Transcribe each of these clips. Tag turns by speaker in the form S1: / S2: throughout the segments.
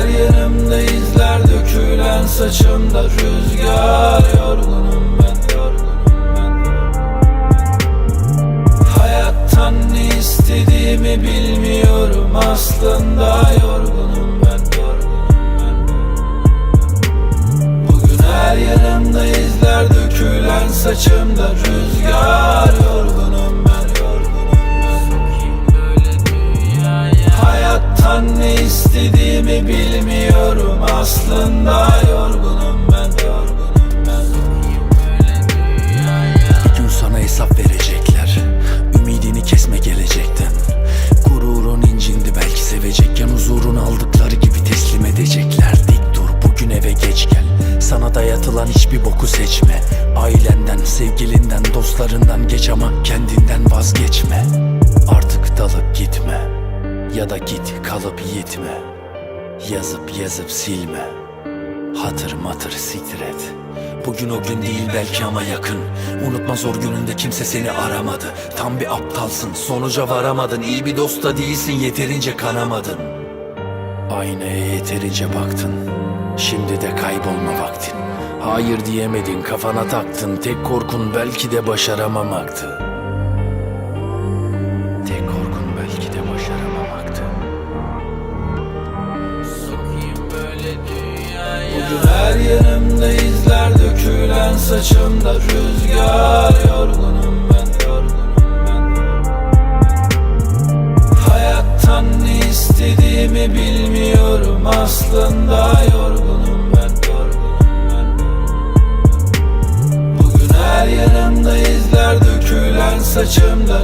S1: her yerimde izler dökülen saçımda rüzgar. Yorgunum ben Hayattan ne istediğimi bilmiyorum aslında. Yorgunum ben Bugün her yanımda izler dökülen saçımda rüzgar. Yorgunum
S2: Huzurun aldıkları gibi teslim edecekler. Dik dur bugün eve geç gel. Sana dayatılan hiçbir boku seçme. Ailenden, sevgilinden, dostlarından geç ama kendinden vazgeçme. Artık dalıp gitme. Ya da git kalıp yitme. Yazıp yazıp silme. Hatır matır siktir Bugün o gün değil belki ama yakın. Unutma zor gününde kimse seni aramadı. Tam bir aptalsın sonuca varamadın. İyi bir dost da değilsin yeterince kanamadın Aynaya yeterince baktın. Şimdi de kaybolma vaktin. Hayır diyemedin kafana taktın. Tek korkun belki de başaramamaktı. Tek korkun belki de başaramamaktı.
S1: Bugün her yanımda izler dökülen saçımda rüzgar Yorgunum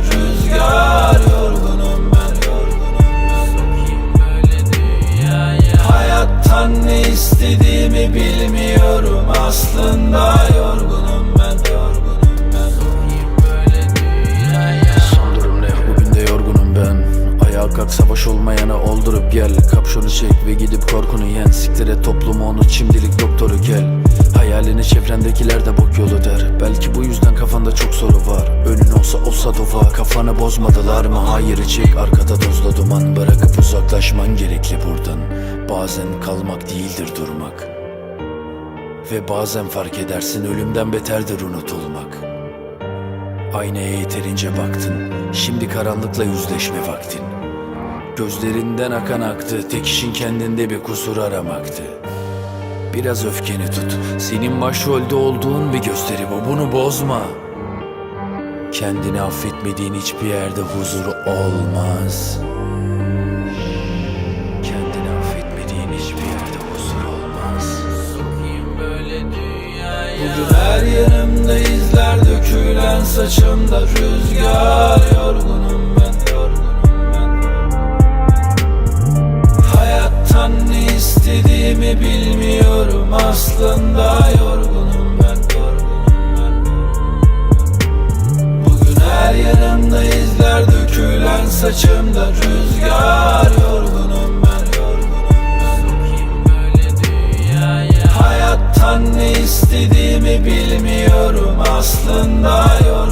S1: rüzgar Yorgunum ben. Yorgunum ben Hayattan ne istediğimi bilmiyorum. Aslında yorgunum ben. Yorgunum ben
S2: Son durum ne? Bugün de yorgunum ben. Ayağa kalk savaş olmayana oldurup gel. Kapşonu çek ve gidip korkunu yen. Siktir et toplumu unut şimdilik doktoru gel. Hayalini çevrendekiler de bok yolu der. Belki bu çok soru var. Önün olsa olsa duvar Kafanı bozmadılar mı? Hayır çek. Arkada tozla duman. Bırakıp uzaklaşman gerekli buradan. Bazen kalmak değildir durmak. Ve bazen fark edersin ölümden beterdir unutulmak. Aynaya yeterince baktın. Şimdi karanlıkla yüzleşme vaktin. Gözlerinden akan aktı. Tek işin kendinde bir kusur aramaktı. Biraz öfkeni tut. Senin başrolde olduğun bir gösteri bu. Bunu bozma Kendini affetmediğin hiçbir yerde huzur olmaz. Kendini affetmediğin hiçbir yerde huzur olmaz.
S1: Bugün her yanımda izler dökülen saçımda rüzgar. Yorgunum ben yorgunum ben Hayattan ne istediğimi bilmiyorum aslında. yorgunum saçımda rüzgar Yorgunum ben. Yorgunum ben Hayattan ne istediğimi bilmiyorum aslında yorgunum